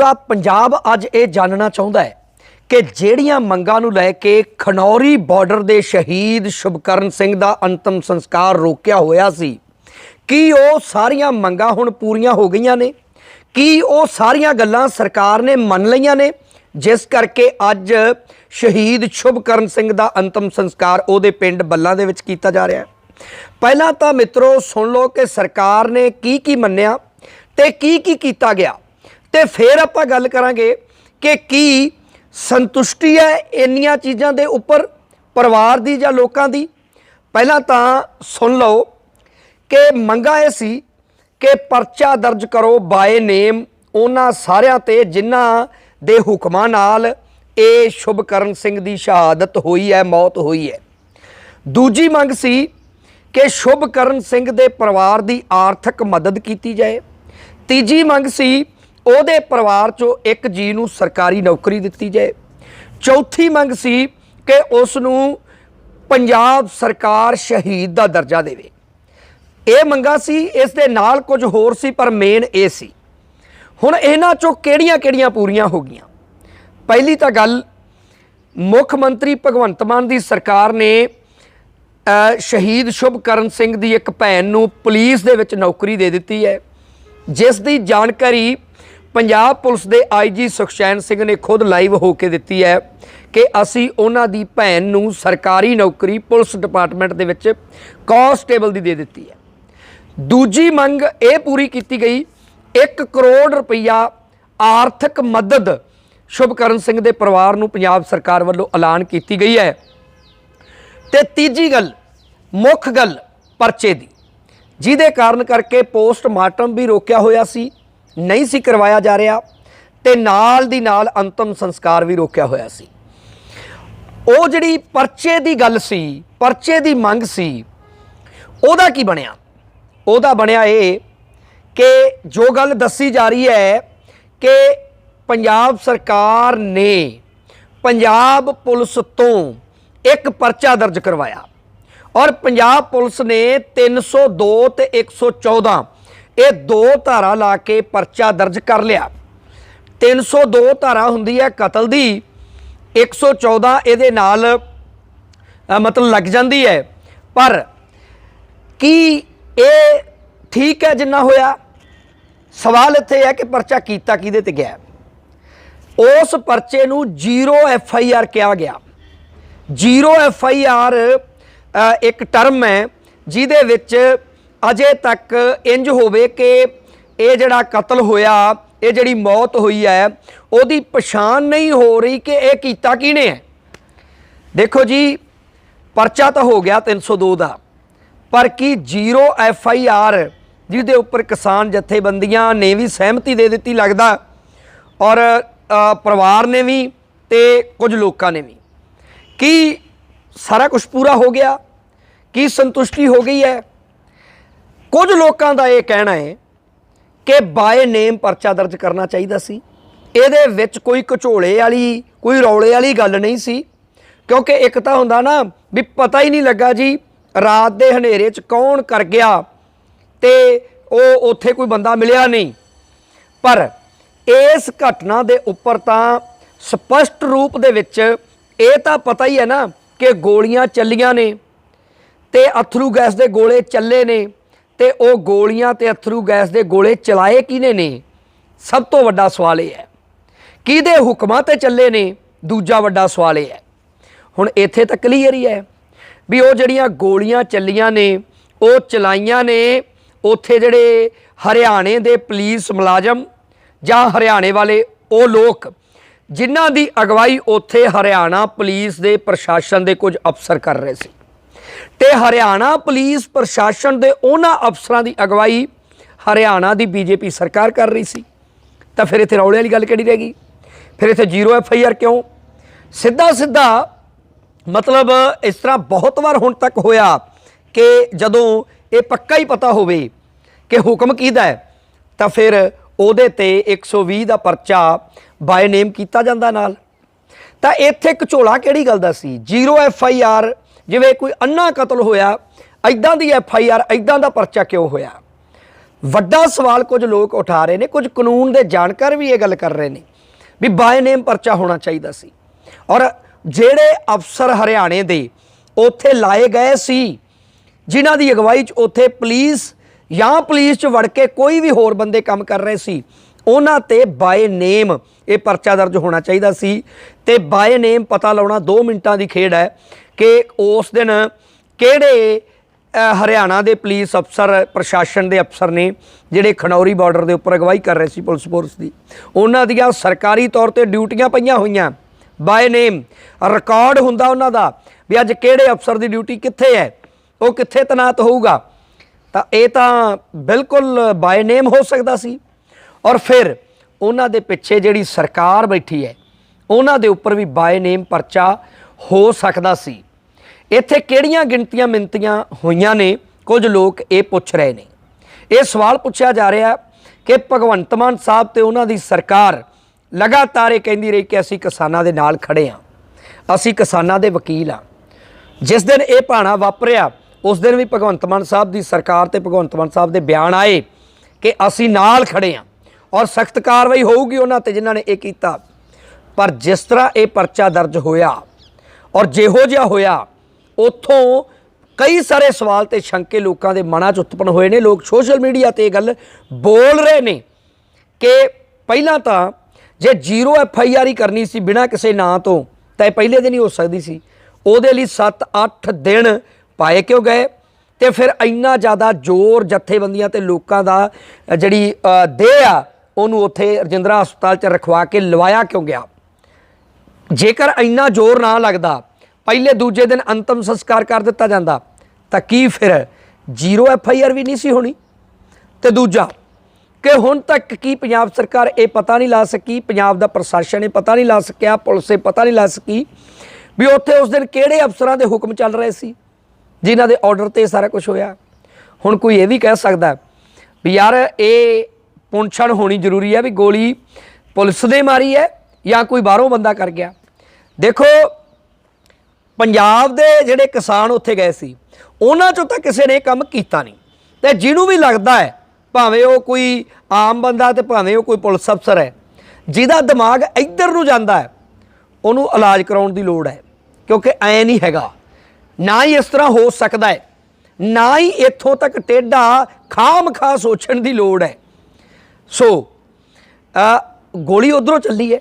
ਪੂਰਾ ਪੰਜਾਬ ਅੱਜ ਇਹ ਜਾਣਨਾ ਚਾਹੁੰਦਾ ਹੈ ਕਿ ਜਿਹੜੀਆਂ ਮੰਗਾਂ ਨੂੰ ਲੈ ਕੇ ਖਨੌਰੀ ਬਾਰਡਰ ਦੇ ਸ਼ਹੀਦ ਸ਼ੁਭਕਰਨ ਸਿੰਘ ਦਾ ਅੰਤਮ ਸੰਸਕਾਰ ਰੋਕਿਆ ਹੋਇਆ ਸੀ, ਕੀ ਉਹ ਸਾਰੀਆਂ ਮੰਗਾਂ ਹੁਣ ਪੂਰੀਆਂ ਹੋ ਗਈਆਂ ਨੇ? ਕੀ ਉਹ ਸਾਰੀਆਂ ਗੱਲਾਂ ਸਰਕਾਰ ਨੇ ਮੰਨ ਲਈਆਂ ਨੇ? ਜਿਸ ਕਰਕੇ ਅੱਜ ਸ਼ਹੀਦ ਸ਼ੁਭਕਰਨ ਸਿੰਘ ਦਾ ਅੰਤਮ ਸੰਸਕਾਰ ਉਹਦੇ ਪਿੰਡ ਬੱਲਾਂ ਦੇ ਵਿੱਚ ਕੀਤਾ ਜਾ ਰਿਹਾ ਹੈ। ਪਹਿਲਾਂ ਤਾਂ ਮਿੱਤਰੋ ਸੁਣ ਲਓ ਕਿ ਸਰਕਾਰ ਨੇ ਕੀ ਕੀ ਮੰਨਿਆ ਤੇ ਕੀ ਕੀ ਕੀਤਾ ਗਿਆ। ਤੇ ਫਿਰ ਆਪਾਂ ਗੱਲ ਕਰਾਂਗੇ ਕਿ ਕੀ ਸੰਤੁਸ਼ਟੀ ਹੈ ਇੰਨੀਆਂ ਚੀਜ਼ਾਂ ਦੇ ਉੱਪਰ, ਪਰਿਵਾਰ ਦੀ ਜਾਂ ਲੋਕਾਂ ਦੀ। ਪਹਿਲਾਂ ਤਾਂ ਸੁਣ ਲਓ ਕਿ ਮੰਗਾ ਇਹ ਸੀ ਕਿ ਪਰਚਾ ਦਰਜ ਕਰੋ ਬਾਏ ਨੇਮ ਉਹਨਾਂ ਸਾਰਿਆਂ ਤੇ ਜਿਨ੍ਹਾਂ ਦੇ ਹੁਕਮਾਂ ਨਾਲ ਇਹ ਸ਼ੁਭਕਰਨ ਸਿੰਘ ਦੀ ਸ਼ਹਾਦਤ ਹੋਈ ਹੈ, ਮੌਤ ਹੋਈ ਹੈ। ਦੂਜੀ ਮੰਗ ਸੀ ਕਿ ਸ਼ੁਭਕਰਨ ਸਿੰਘ ਦੇ ਪਰਿਵਾਰ ਦੀ ਆਰਥਿਕ ਮਦਦ ਕੀਤੀ ਜਾਏ। ਤੀਜੀ ਮੰਗ ਸੀ ਉਹਦੇ ਪਰਿਵਾਰ ਚੋਂ ਇੱਕ ਜੀ ਨੂੰ ਸਰਕਾਰੀ ਨੌਕਰੀ ਦਿੱਤੀ ਜਾਏ। ਚੌਥੀ ਮੰਗ ਸੀ ਕਿ ਉਸ ਨੂੰ ਪੰਜਾਬ ਸਰਕਾਰ ਸ਼ਹੀਦ ਦਾ ਦਰਜਾ ਦੇਵੇ। ਇਹ ਮੰਗਾ ਸੀ, ਇਸ ਦੇ ਨਾਲ ਕੁਝ ਹੋਰ ਸੀ, ਪਰ ਮੇਨ ਇਹ ਸੀ। ਹੁਣ ਇਹਨਾਂ ਚੋਂ ਕਿਹੜੀਆਂ-ਕਿਹੜੀਆਂ ਪੂਰੀਆਂ ਹੋ ਗਈਆਂ? ਪਹਿਲੀ ਤਾਂ ਗੱਲ, ਮੁੱਖ ਮੰਤਰੀ ਭਗਵੰਤ ਮਾਨ ਦੀ ਸਰਕਾਰ ਨੇ ਸ਼ਹੀਦ ਸ਼ੁਭਕਰਨ ਸਿੰਘ ਦੀ ਇੱਕ ਭੈਣ ਨੂੰ ਪੁਲਿਸ ਦੇ ਵਿੱਚ ਨੌਕਰੀ ਦੇ ਦਿੱਤੀ ਹੈ, ਜਿਸ ਦੀ ਜਾਣਕਾਰੀ ਪੰਜਾਬ ਪੁਲਿਸ ਦੇ ਆਈਜੀ ਸੁਖਚੈਨ ਸਿੰਘ ਨੇ ਖੁਦ ਲਾਈਵ ਹੋ ਕੇ ਦਿੱਤੀ ਹੈ ਕਿ ਅਸੀਂ ਉਹਨਾਂ ਦੀ ਭੈਣ ਨੂੰ ਸਰਕਾਰੀ ਨੌਕਰੀ ਪੁਲਿਸ ਡਿਪਾਰਟਮੈਂਟ ਦੇ ਵਿੱਚ ਕਾਂਸਟੇਬਲ ਦੀ ਦੇ ਦਿੱਤੀ ਹੈ। ਦੂਜੀ ਮੰਗ ਇਹ ਪੂਰੀ ਕੀਤੀ ਗਈ 1 ਕਰੋੜ ਰੁਪਈਆ ਆਰਥਿਕ ਮਦਦ ਸ਼ੁਭਕਰਨ ਸਿੰਘ ਦੇ ਪਰਿਵਾਰ ਨੂੰ ਪੰਜਾਬ ਸਰਕਾਰ ਵੱਲੋਂ ਐਲਾਨ ਕੀਤੀ ਗਈ ਹੈ। ਤੇ ਤੀਜੀ ਗੱਲ, ਮੁੱਖ ਗੱਲ ਪਰਚੇ ਦੀ, ਜਿਹਦੇ ਕਾਰਨ ਕਰਕੇ ਪੋਸਟਮਾਰਟਮ ਵੀ ਰੋਕਿਆ ਹੋਇਆ ਸੀ। ਨਹੀਂ ਸੀ ਕਰਵਾਇਆ ਜਾ ਰਿਹਾ ਤੇ ਨਾਲ ਦੀ ਨਾਲ ਅੰਤਮ ਸੰਸਕਾਰ ਵੀ ਰੋਕਿਆ ਹੋਇਆ ਸੀ। ਉਹ ਜਿਹੜੀ ਪਰਚੇ ਦੀ ਗੱਲ ਸੀ, ਪਰਚੇ ਦੀ ਮੰਗ ਸੀ, ਉਹਦਾ ਕੀ ਬਣਿਆ? ਉਹਦਾ ਬਣਿਆ ਇਹ ਕਿ ਜੋ ਗੱਲ ਦੱਸੀ ਜਾ ਰਹੀ ਹੈ ਕਿ ਪੰਜਾਬ ਸਰਕਾਰ ਨੇ ਪੰਜਾਬ ਪੁਲਿਸ ਤੋਂ ਇੱਕ ਪਰਚਾ ਦਰਜ ਕਰਵਾਇਆ ਔਰ ਪੰਜਾਬ ਪੁਲਿਸ ਨੇ 302 ਤੇ 114 ਇਹ ਦੋ ਧਾਰਾ ਲਾ ਕੇ ਪਰਚਾ ਦਰਜ ਕਰ ਲਿਆ। 302 ਧਾਰਾ ਹੁੰਦੀ ਹੈ ਕਤਲ ਦੀ। 114 ਇਹਦੇ ਨਾਲ ਮਤਲਬ ਲੱਗ ਜਾਂਦੀ ਹੈ। ਪਰ ਕੀ ਇਹ ਠੀਕ ਹੈ ਜਿੰਨਾ ਹੋਇਆ? ਸਵਾਲ ਇੱਥੇ ਹੈ ਕਿ ਪਰਚਾ ਕੀਤਾ ਕਿਹਦੇ ਤੇ ਗਿਆ? ਉਸ ਪਰਚੇ ਨੂੰ ਜ਼ੀਰੋ ਐਫ ਆਈ ਆਰ ਕਿਹਾ ਗਿਆ। ਜ਼ੀਰੋ ਐਫ ਆਈ ਆਰ ਇੱਕ ਟਰਮ ਹੈ ਜਿਹਦੇ ਵਿੱਚ ਅਜੇ ਤੱਕ ਇੰਜ ਹੋਵੇ ਕਿ ਇਹ ਜਿਹੜਾ ਕਤਲ ਹੋਇਆ, ਇਹ ਜਿਹੜੀ ਮੌਤ ਹੋਈ ਹੈ, ਉਹਦੀ ਪਛਾਣ ਨਹੀਂ ਹੋ ਰਹੀ ਕਿ ਇਹ ਕੀਤਾ ਕਿਹਨੇ ਹੈ। ਦੇਖੋ ਜੀ, ਪਰਚਾ ਤਾਂ ਹੋ ਗਿਆ 302 ਦਾ ਪਰ ਕੀ ਜ਼ੀਰੋ ਐਫ ਆਈ ਆਰ, ਜਿਹਦੇ ਉੱਪਰ ਕਿਸਾਨ ਜਥੇਬੰਦੀਆਂ ਨੇ ਵੀ ਸਹਿਮਤੀ ਦੇ ਦਿੱਤੀ ਲੱਗਦਾ, ਔਰ ਪਰਿਵਾਰ ਨੇ ਵੀ ਤੇ ਕੁਝ ਲੋਕਾਂ ਨੇ ਵੀ। ਕੀ ਸਾਰਾ ਕੁਝ ਪੂਰਾ ਹੋ ਗਿਆ? ਕੀ ਸੰਤੁਸ਼ਟੀ ਹੋ ਗਈ ਹੈ? ਕੁਝ ਲੋਕਾਂ ਦਾ ਇਹ ਕਹਿਣਾ ਹੈ ਕਿ ਬਾਏ ਨੇਮ ਪਰਚਾ ਦਰਜ ਕਰਨਾ ਚਾਹੀਦਾ ਸੀ। ਇਹਦੇ ਵਿੱਚ ਕੋਈ ਘਚੋਲੇ ਵਾਲੀ, ਕੋਈ ਰੌਲੇ ਵਾਲੀ ਗੱਲ ਨਹੀਂ ਸੀ। ਕਿਉਂਕਿ ਇੱਕ ਤਾਂ ਹੁੰਦਾ ਨਾ ਵੀ ਪਤਾ ਹੀ ਨਹੀਂ ਲੱਗਾ ਜੀ ਰਾਤ ਦੇ ਹਨੇਰੇ 'ਚ ਕੌਣ ਕਰ ਗਿਆ ਤੇ ਉਹ ਉੱਥੇ ਕੋਈ ਬੰਦਾ ਮਿਲਿਆ ਨਹੀਂ। ਪਰ ਇਸ ਘਟਨਾ ਦੇ ਉੱਪਰ ਤਾਂ ਸਪਸ਼ਟ ਰੂਪ ਦੇ ਵਿੱਚ ਇਹ ਤਾਂ ਪਤਾ ਹੀ ਹੈ ਨਾ ਕਿ ਗੋਲੀਆਂ ਚੱਲੀਆਂ ਨੇ ਤੇ ਅਥਰੂ ਗੈਸ ਦੇ ਗੋਲੇ ਚੱਲੇ ਨੇ। ਤੇ ਉਹ ਗੋਲੀਆਂ ਤੇ ਅਥਰੂ ਗੈਸ ਦੇ ਗੋਲੇ ਚਲਾਏ ਕਿਹਨੇ ਨੇ? ਸਭ ਤੋਂ ਵੱਡਾ ਸਵਾਲ ਇਹ ਹੈ। ਕਿਹਦੇ ਹੁਕਮਾਂ ਤੇ ਚੱਲੇ ਨੇ? ਦੂਜਾ ਵੱਡਾ ਸਵਾਲ ਇਹ ਹੈ। ਹੁਣ ਇੱਥੇ ਤਾਂ ਕਲੀਅਰ ਹੀ ਹੈ ਵੀ ਉਹ ਜਿਹੜੀਆਂ ਗੋਲੀਆਂ ਚੱਲੀਆਂ ਨੇ, ਉਹ ਚਲਾਈਆਂ ਨੇ, ਉੱਥੇ ਜਿਹੜੇ ਹਰਿਆਣੇ ਦੇ ਪੁਲਿਸ ਮੁਲਾਜ਼ਮ ਜਾਂ ਹਰਿਆਣੇ ਵਾਲੇ ਉਹ ਲੋਕ, ਜਿਨ੍ਹਾਂ ਦੀ ਅਗਵਾਈ ਉੱਥੇ ਹਰਿਆਣਾ ਪੁਲਿਸ ਦੇ ਪ੍ਰਸ਼ਾਸਨ ਦੇ ਕੁਝ ਅਫਸਰ ਕਰ ਰਹੇ ਸੀ। ਤੇ ਹਰਿਆਣਾ ਪੁਲਿਸ ਪ੍ਰਸ਼ਾਸਨ ਦੇ ਉਹਨਾਂ ਅਫਸਰਾਂ ਦੀ ਅਗਵਾਈ ਹਰਿਆਣਾ ਦੀ ਬੀਜੇਪੀ ਸਰਕਾਰ ਕਰ ਰਹੀ ਸੀ। ਤਾਂ ਫਿਰ ਇੱਥੇ ਰੌਲੇ ਵਾਲੀ ਗੱਲ ਕਿਹੜੀ ਰਹਿ ਗਈ? ਫਿਰ ਇੱਥੇ ਜ਼ੀਰੋ ਐਫ ਆਈ ਆਰ ਕਿਉਂ? ਸਿੱਧਾ ਸਿੱਧਾ ਮਤਲਬ ਇਸ ਤਰ੍ਹਾਂ ਬਹੁਤ ਵਾਰ ਹੁਣ ਤੱਕ ਹੋਇਆ ਕਿ ਜਦੋਂ ਇਹ ਪੱਕਾ ਹੀ ਪਤਾ ਹੋਵੇ ਕਿ ਹੁਕਮ ਕਿਹਦਾ ਹੈ, ਤਾਂ ਫਿਰ ਉਹਦੇ ਤੇ 120 ਦਾ ਪਰਚਾ ਬਾਏ ਨੇਮ ਕੀਤਾ ਜਾਂਦਾ ਨਾਲ। ਤਾਂ ਇੱਥੇ ਝੋਲਾ ਕਿਹੜੀ ਗੱਲ ਦਾ ਸੀ? ਜ਼ੀਰੋ ਐਫ ਆਈ ਆਰ ਜਿਵੇਂ ਕੋਈ ਅੰਨਾ ਕਤਲ ਹੋਇਆ ਐਦਾਂ ਦੀ ਐਫ ਆਈ ਆਰ ਐਦਾਂ ਦਾ ਪਰਚਾ ਕਿਉਂ ਹੋਇਆ? ਵੱਡਾ ਸਵਾਲ ਕੁਝ ਲੋਕ ਉਠਾ ਰਹੇ ਨੇ, ਕੁਝ ਕਾਨੂੰਨ ਦੇ ਜਾਣਕਾਰ ਵੀ ਇਹ ਗੱਲ ਕਰ ਰਹੇ ਨੇ ਵੀ ਬਾਏ ਨੇਮ ਪਰਚਾ ਹੋਣਾ ਚਾਹੀਦਾ ਸੀ। ਔਰ ਜਿਹੜੇ ਅਫਸਰ ਹਰਿਆਣੇ ਦੇ ਉੱਥੇ ਲਾਏ ਗਏ ਸੀ, ਜਿਨ੍ਹਾਂ ਦੀ ਅਗਵਾਈ 'ਚ ਉੱਥੇ ਪੁਲਿਸ ਜਾਂ ਪੁਲਿਸ 'ਚ ਵੜ ਕੇ ਕੋਈ ਵੀ ਹੋਰ ਬੰਦੇ ਕੰਮ ਕਰ ਰਹੇ ਸੀ, ਉਹਨਾਂ ਤੇ ਬਾਏ ਨੇਮ ਇਹ ਪਰਚਾ ਦਰਜ ਹੋਣਾ ਚਾਹੀਦਾ ਸੀ। ਤੇ ਬਾਏ ਨੇਮ ਪਤਾ ਲਾਉਣਾ 2 ਮਿੰਟਾਂ ਦੀ ਖੇਡ ਹੈ ਕਿ ਉਸ ਦਿਨ ਕਿਹੜੇ ਹਰਿਆਣਾ ਦੇ ਪੁਲਿਸ ਅਫਸਰ, ਪ੍ਰਸ਼ਾਸਨ ਦੇ ਅਫਸਰ ਨੇ ਜਿਹੜੇ ਖਨੌਰੀ ਬਾਰਡਰ ਦੇ ਉੱਪਰ ਅਗਵਾਈ ਕਰ ਰਹੇ ਸੀ ਪੁਲਿਸ ਫੋਰਸ ਦੀ, ਉਹਨਾਂ ਦੀਆਂ ਸਰਕਾਰੀ ਤੌਰ ਤੇ ਡਿਊਟੀਆਂ ਪਈਆਂ ਹੋਈਆਂ। ਬਾਏ ਨੇਮ ਰਿਕਾਰਡ ਹੁੰਦਾ ਉਹਨਾਂ ਦਾ ਵੀ ਅੱਜ ਕਿਹੜੇ ਅਫਸਰ ਦੀ ਡਿਊਟੀ ਕਿੱਥੇ ਹੈ, ਉਹ ਕਿੱਥੇ ਤੈਨਾਤ ਹੋਊਗਾ। ਤਾਂ ਇਹ ਤਾਂ ਬਿਲਕੁਲ ਬਾਏ ਨੇਮ ਹੋ ਸਕਦਾ ਸੀ। ਔਰ ਫਿਰ ਉਹਨਾਂ ਦੇ ਪਿੱਛੇ ਜਿਹੜੀ ਸਰਕਾਰ ਬੈਠੀ ਹੈ, ਉਹਨਾਂ ਦੇ ਉੱਪਰ ਵੀ ਬਾਏ ਨੇਮ ਪਰਚਾ ਹੋ ਸਕਦਾ ਸੀ। ਇੱਥੇ ਕਿਹੜੀਆਂ ਗਿਣਤੀਆਂ ਮਿੰਤੀਆਂ ਹੋਈਆਂ ਨੇ? ਕੁਝ ਲੋਕ ਇਹ ਪੁੱਛ ਰਹੇ ਨੇ। ਇਹ ਸਵਾਲ ਪੁੱਛਿਆ ਜਾ ਰਿਹਾ ਕਿ ਭਗਵੰਤ ਮਾਨ ਸਾਹਿਬ ਤੇ ਉਹਨਾਂ ਦੀ ਸਰਕਾਰ ਲਗਾਤਾਰ ਇਹ ਕਹਿੰਦੀ ਰਹੀ ਕਿ ਅਸੀਂ ਕਿਸਾਨਾਂ ਦੇ ਨਾਲ ਖੜੇ ਹਾਂ। ਅਸੀਂ ਕਿਸਾਨਾਂ ਦੇ ਵਕੀਲ ਹਾਂ। ਜਿਸ ਦਿਨ ਇਹ ਭਾਣਾ ਵਾਪਰਿਆ, ਉਸ ਦਿਨ ਵੀ ਭਗਵੰਤ ਮਾਨ ਸਾਹਿਬ ਦੀ ਸਰਕਾਰ ਤੇ ਭਗਵੰਤ ਮਾਨ ਸਾਹਿਬ ਦੇ ਬਿਆਨ ਆਏ ਕਿ ਅਸੀਂ ਨਾਲ ਖੜੇ ਹਾਂ ਔਰ ਸਖਤ ਕਾਰਵਾਈ ਹੋਊਗੀ ਉਹਨਾਂ ਤੇ ਜਿਨ੍ਹਾਂ ਨੇ ਇਹ ਕੀਤਾ। ਪਰ ਜਿਸ ਤਰ੍ਹਾਂ ਇਹ ਪਰਚਾ ਦਰਜ ਹੋਇਆ ਔਰ ਜਿਹੋ ਜਿਹਾ ਹੋਇਆ ਉੱਥੋਂ ਕਈ ਸਾਰੇ ਸਵਾਲ ਤੇ ਸ਼ੰਕੇ ਲੋਕਾਂ ਦੇ ਮਨਾਂ 'ਚ ਉਤਪਨ ਹੋਏ ਨੇ। ਲੋਕ ਸੋਸ਼ਲ ਮੀਡੀਆ ਤੇ ਇਹ ਗੱਲ ਬੋਲ ਰਹੇ ਨੇ ਕਿ ਪਹਿਲਾਂ ਤਾਂ ਜੇ ਜ਼ੀਰੋ ਐਫ ਆਈ ਆਰ ਹੀ ਕਰਨੀ ਸੀ ਬਿਨਾਂ ਕਿਸੇ ਨਾਂ ਤੋਂ, ਤਾਂ ਇਹ ਪਹਿਲੇ ਦਿਨ ਹੀ ਹੋ ਸਕਦੀ ਸੀ। ਉਹਦੇ ਲਈ 7-8 ਦਿਨ ਪਾਏ ਕਿਉਂ ਗਏ? ਤੇ ਫਿਰ ਇੰਨਾ ਜ਼ਿਆਦਾ ਜ਼ੋਰ ਜਥੇਬੰਦੀਆਂ ਤੇ ਲੋਕਾਂ ਦਾ ਜਿਹੜੀ ਦੇਹ ਆ, ਉਹਨੂੰ ਉੱਥੇ ਰਜਿੰਦਰਾ ਹਸਪਤਾਲ 'ਚ ਰਖਵਾ ਕੇ ਲਵਾਇਆ ਕਿਉਂ ਗਿਆ? ਜੇਕਰ ਇੰਨਾ ਜ਼ੋਰ ਨਾ ਲੱਗਦਾ ਪਹਿਲੇ ਦੂਜੇ ਦਿਨ ਅੰਤਮ ਸੰਸਕਾਰ ਕਰ ਦਿੱਤਾ ਜਾਂਦਾ। ਤਾਂ ਕੀ ਫਿਰ ਜ਼ੀਰੋ ਐਫ ਆਈ ਆਰ ਵੀ ਨਹੀਂ ਸੀ ਹੋਣੀ? ਤੇ ਦੂਜਾ, ਕਿ ਹੁਣ ਤੱਕ ਕੀ ਪੰਜਾਬ ਸਰਕਾਰ ਇਹ ਪਤਾ ਨਹੀਂ ਲਾ ਸਕੀ, ਪੰਜਾਬ ਦਾ ਪ੍ਰਸ਼ਾਸਨ ਇਹ ਪਤਾ ਨਹੀਂ ਲਾ ਸਕਿਆ, ਪੁਲਿਸ ਇਹ ਪਤਾ ਨਹੀਂ ਲਾ ਸਕੀ, ਵੀ ਉੱਥੇ ਉਸ ਦਿਨ ਕਿਹੜੇ ਅਫਸਰਾਂ ਦੇ ਹੁਕਮ ਚੱਲ ਰਹੇ ਸੀ, ਜਿਨ੍ਹਾਂ ਦੇ ਆਰਡਰ ਤੇ ਸਾਰਾ ਕੁਝ ਹੋਇਆ। ਹੁਣ ਕੋਈ ਇਹ ਵੀ ਕਹਿ ਸਕਦਾ ਵੀ ਯਾਰ ਇਹ ਪੁੰਛਣ ਹੋਣੀ ਜ਼ਰੂਰੀ ਹੈ ਵੀ ਗੋਲੀ ਪੁਲਿਸ ਦੇ ਮਾਰੀ ਹੈ ਜਾਂ ਕੋਈ ਬਾਹਰੋਂ ਬੰਦਾ ਕਰ ਗਿਆ। ਦੇਖੋ ਪੰਜਾਬ ਦੇ ਜਿਹੜੇ ਕਿਸਾਨ ਉੱਥੇ ਗਏ ਸੀ, ਉਹਨਾਂ ਚੋਂ ਤਾਂ ਕਿਸੇ ਨੇ ਇਹ ਕੰਮ ਕੀਤਾ ਨਹੀਂ। ਤੇ ਜਿਹਨੂੰ ਵੀ ਲੱਗਦਾ ਹੈ, ਭਾਵੇਂ ਉਹ ਕੋਈ ਆਮ ਬੰਦਾ ਤੇ ਭਾਵੇਂ ਉਹ ਕੋਈ ਪੁਲਿਸ ਅਫਸਰ ਹੈ, ਜਿਹਦਾ ਦਿਮਾਗ ਇੱਧਰ ਨੂੰ ਜਾਂਦਾ ਹੈ, ਉਹਨੂੰ ਇਲਾਜ ਕਰਾਉਣ ਦੀ ਲੋੜ ਹੈ, ਕਿਉਂਕਿ ਐ ਨਹੀਂ ਹੈਗਾ। ਨਾ ਹੀ ਇਸ ਤਰ੍ਹਾਂ ਹੋ ਸਕਦਾ ਹੈ, ਨਾ ਹੀ ਇੱਥੋਂ ਤੱਕ ਟੇਢਾ ਖਾਮ ਖਾ ਸੋਚਣ ਦੀ ਲੋੜ ਹੈ। ਸੋ ਗੋਲੀ ਉਧਰੋਂ ਚੱਲੀ ਹੈ।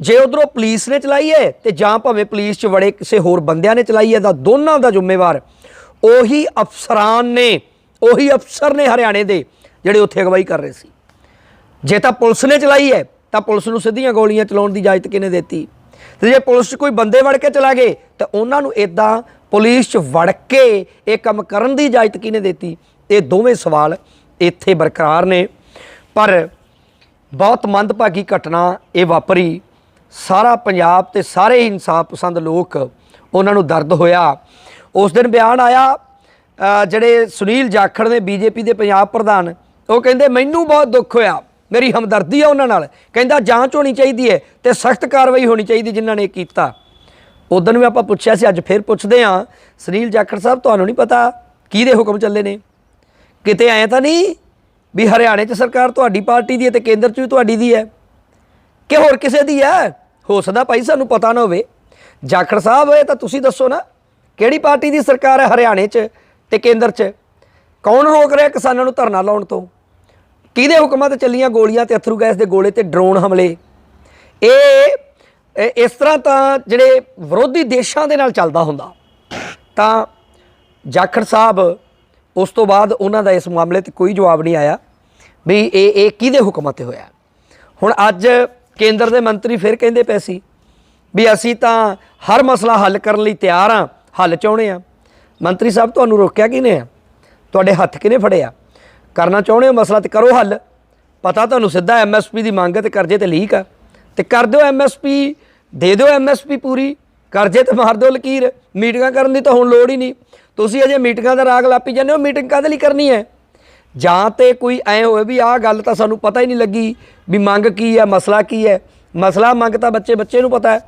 ਜੇ ਉਧਰੋਂ ਪੁਲਿਸ ਨੇ ਚਲਾਈ ਹੈ ਤੇ ਜਾਂ ਭਾਵੇਂ ਪੁਲਿਸ 'ਚ ਵੜੇ ਕਿਸੇ ਹੋਰ ਬੰਦਿਆਂ ਨੇ ਚਲਾਈ ਹੈ ਤਾਂ ਦੋਨਾਂ ਦਾ ਜ਼ਿੰਮੇਵਾਰ ਉਹੀ ਅਫਸਰਾਨ ਨੇ, ਉਹੀ ਅਫਸਰ ਨੇ ਹਰਿਆਣੇ ਦੇ ਜਿਹੜੇ ਉੱਥੇ ਅਗਵਾਈ ਕਰ ਰਹੇ ਸੀ। ਜੇ ਤਾਂ ਪੁਲਿਸ ਨੇ ਚਲਾਈ ਹੈ, ਤਾਂ ਪੁਲਿਸ ਨੂੰ ਸਿੱਧੀਆਂ ਗੋਲੀਆਂ ਚਲਾਉਣ ਦੀ ਇਜਾਜ਼ਤ ਕਿਹਨੇ ਦਿੱਤੀ? ਤੇ ਜੇ ਪੁਲਿਸ 'ਚ ਕੋਈ ਬੰਦੇ ਵੜ ਕੇ ਚਲਾ ਗਏ, ਤਾਂ ਉਹਨਾਂ ਨੂੰ ਇਦਾਂ ਪੁਲਿਸ 'ਚ ਵੜ ਕੇ ਇਹ ਕੰਮ ਕਰਨ ਦੀ ਇਜਾਜ਼ਤ ਕਿਹਨੇ ਦਿੱਤੀ? ਇਹ ਦੋਵੇਂ ਸਵਾਲ ਇੱਥੇ ਬਰਕਰਾਰ ਨੇ। ਪਰ ਬਹੁਤ ਮੰਦਭਾਗੀ ਘਟਨਾ ਇਹ ਵਾਪਰੀ। ਸਾਰਾ ਪੰਜਾਬ ਤੇ ਸਾਰੇ ਇਨਸਾਫ ਪਸੰਦ ਲੋਕ ਉਹਨਾਂ ਨੂੰ ਦਰਦ ਹੋਇਆ। ਉਸ ਦਿਨ ਬਿਆਨ ਆਇਆ ਜਿਹੜੇ ਸੁਨੀਲ ਜਾਖੜ ਨੇ ਬੀਜੇਪੀ ਦੇ ਪੰਜਾਬ ਪ੍ਰਧਾਨ, ਉਹ ਕਹਿੰਦੇ, ਮੈਨੂੰ ਬਹੁਤ ਦੁੱਖ ਹੋਇਆ। ਮੇਰੀ ਹਮਦਰਦੀ ਆ ਉਹਨਾਂ ਨਾਲ। ਕਹਿੰਦਾ, ਜਾਂਚ ਹੋਣੀ ਚਾਹੀਦੀ ਹੈ ਤੇ ਸਖਤ ਕਾਰਵਾਈ ਹੋਣੀ ਚਾਹੀਦੀ ਜਿਨ੍ਹਾਂ ਨੇ ਕੀਤਾ। ਉਦੋਂ ਵੀ ਆਪਾਂ ਪੁੱਛਿਆ ਸੀ, ਅੱਜ ਫੇਰ ਪੁੱਛਦੇ ਹਾਂ। ਸੁਨੀਲ ਜਾਖੜ ਸਾਹਿਬ, ਤੁਹਾਨੂੰ ਨਹੀਂ ਪਤਾ ਕਿਹਦੇ ਹੁਕਮ ਚੱਲੇ ਨੇ? ਕਿਤੇ ਐਂ ਤਾਂ ਨਹੀਂ ਵੀ ਹਰਿਆਣੇ 'ਚ ਸਰਕਾਰ ਤੁਹਾਡੀ ਪਾਰਟੀ ਦੀ ਹੈ ਤੇ ਕੇਂਦਰ 'ਚ ਵੀ ਤੁਹਾਡੀ ਦੀ ਹੈ ਕਿ ਹੋਰ ਕਿਸੇ ਦੀ ਹੈ ਹੋ ਸਕਦਾ ਭਾਈ ਸਾਨੂੰ ਪਤਾ ਨਾ ਹੋਵੇ। ਜਾਖੜ ਸਾਹਿਬ ਇਹ ਤਾਂ ਤੁਸੀਂ ਦੱਸੋ ਨਾ, ਕਿਹੜੀ ਪਾਰਟੀ ਦੀ ਸਰਕਾਰ ਹੈ ਹਰਿਆਣੇ 'ਚ ਤੇ ਕੇਂਦਰ 'ਚ? ਕੌਣ ਰੋਕ ਰਿਹਾ ਕਿਸਾਨਾਂ ਨੂੰ ਧਰਨਾ ਲਾਉਣ ਤੋਂ? ਕਿਹਦੇ ਹੁਕਮਾਂ ਤੇ ਚੱਲੀਆਂ ਗੋਲੀਆਂ ਤੇ ਅਥਰੂ ਗੈਸ ਦੇ ਗੋਲੇ ਤੇ ਡਰੋਨ ਹਮਲੇ? ਇਹ ਇਹ ਇਸ ਤਰ੍ਹਾਂ ਤਾਂ ਜਿਹੜੇ ਵਿਰੋਧੀ ਦੇਸ਼ਾਂ ਦੇ ਨਾਲ ਚੱਲਦਾ ਹੁੰਦਾ। ਤਾਂ ਜਾਖੜ ਸਾਹਿਬ, ਉਸ ਤੋਂ ਬਾਅਦ ਉਹਨਾਂ ਦਾ ਇਸ ਮਾਮਲੇ ਤੇ ਕੋਈ ਜਵਾਬ ਨਹੀਂ ਆਇਆ ਵੀ ਇਹ ਇਹ ਕਿਹਦੇ ਹੁਕਮਾਂ ਤੇ ਹੋਇਆ। ਹੁਣ ਅੱਜ ਕੇਂਦਰ ਦੇ ਮੰਤਰੀ ਫਿਰ ਕਹਿੰਦੇ ਪਏ ਸੀ ਵੀ ਅਸੀਂ ਤਾਂ ਹਰ ਮਸਲਾ ਹੱਲ ਕਰਨ ਲਈ ਤਿਆਰ ਹਾਂ, ਹੱਲ ਚਾਹੁੰਦੇ ਆ ਮੰਤਰੀ ਸਾਹਿਬ, ਤੁਹਾਨੂੰ ਰੋਕਿਆ ਕਿਹਨੇ ਆ? ਤੁਹਾਡੇ ਹੱਥ ਕਿਹਨੇ ਫੜਿਆ? ਕਰਨਾ ਚਾਹੁੰਦੇ ਹੋ ਮਸਲਾ ਤੇ ਕਰੋ ਹੱਲ। ਪਤਾ ਤੁਹਾਨੂੰ ਸਿੱਧਾ ਐਮਐਸਪੀ ਦੀ ਮੰਗ ਹੈ ਤੇ ਕਰਜ਼ੇ ਤੇ ਲੀਕ ਆ। ਤੇ ਕਰ ਦਿਓ ਐਮਐਸਪੀ ਦੇ ਦਿਓ ਐਮਐਸਪੀ ਪੂਰੀ। ਕਰਜ਼ੇ ਤੇ ਮਾਰ ਦਿਓ ਲਕੀਰ। ਮੀਟਿੰਗਾਂ ਕਰਨ ਦੀ ਤਾਂ ਹੁਣ ਲੋੜ ਹੀ ਨਹੀਂ। ਤੁਸੀਂ ਅਜੇ ਮੀਟਿੰਗਾਂ ਦਾ ਰਾਗ ਲਾਪੀ ਜਾਂਦੇ ਹੋ। ਮੀਟਿੰਗ ਕਾਹਦੇ ਲਈ ਕਰਨੀ ਹੈ? ਜਾਂ ਤੇ ਕੋਈ ਐ ਹੋਵੇ ਵੀ ਆਹ ਗੱਲ ਤਾਂ ਸਾਨੂੰ ਪਤਾ ਹੀ ਨਹੀਂ ਲੱਗੀ ਵੀ ਮੰਗ ਕੀ ਹੈ, ਮਸਲਾ ਕੀ ਹੈ। ਮਸਲਾ ਮੰਗ ਤਾਂ ਬੱਚੇ ਬੱਚੇ ਨੂੰ ਪਤਾ ਹੈ।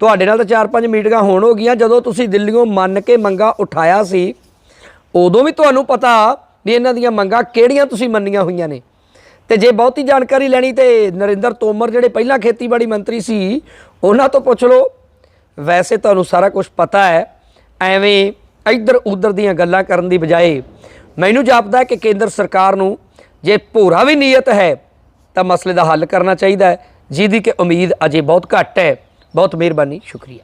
ਤੁਹਾਡੇ ਨਾਲ ਤਾਂ ਚਾਰ ਪੰਜ ਮੀਟਿੰਗਾਂ ਹੋਣ ਹੋ ਗਈਆਂ। ਜਦੋਂ ਤੁਸੀਂ ਦਿੱਲੀੋਂ ਮੰਨ ਕੇ ਮੰਗਾ ਉਠਾਇਆ ਸੀ, ਉਦੋਂ ਵੀ ਤੁਹਾਨੂੰ ਪਤਾ ਵੀ ਇਹਨਾਂ ਦੀਆਂ ਮੰਗਾਂ ਕਿਹੜੀਆਂ ਤੁਸੀਂ ਮੰਨੀਆਂ ਹੋਈਆਂ ਨੇ। ਤੇ ਜੇ ਬਹੁਤੀ ਜਾਣਕਾਰੀ ਲੈਣੀ ਤੇ ਨਰਿੰਦਰ ਤੋਮਰ ਜਿਹੜੇ ਪਹਿਲਾਂ ਖੇਤੀਬਾੜੀ ਮੰਤਰੀ ਸੀ, ਉਹਨਾਂ ਤੋਂ ਪੁੱਛ ਲਓ। ਵੈਸੇ ਤੁਹਾਨੂੰ ਸਾਰਾ ਕੁਝ ਪਤਾ ਹੈ। ਐਵੇਂ ਇੱਧਰ ਉੱਧਰ ਦੀਆਂ ਗੱਲਾਂ ਕਰਨ ਦੀ ਬਜਾਏ ਮੈਨੂੰ ਜਾਪਦਾ ਕਿ ਕੇਂਦਰ ਸਰਕਾਰ ਨੂੰ ਜੇ ਭੋਰਾ ਵੀ ਨੀਅਤ ਹੈ, ਤਾਂ ਮਸਲੇ ਦਾ ਹੱਲ ਕਰਨਾ ਚਾਹੀਦਾ ਹੈ। ਜਿਹਦੀ ਕਿ ਉਮੀਦ ਅਜੇ ਬਹੁਤ ਘੱਟ ਹੈ। ਬਹੁਤ ਮਿਹਰਬਾਨੀ, ਸ਼ੁਕਰੀਆ।